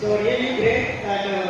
So really great that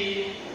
কি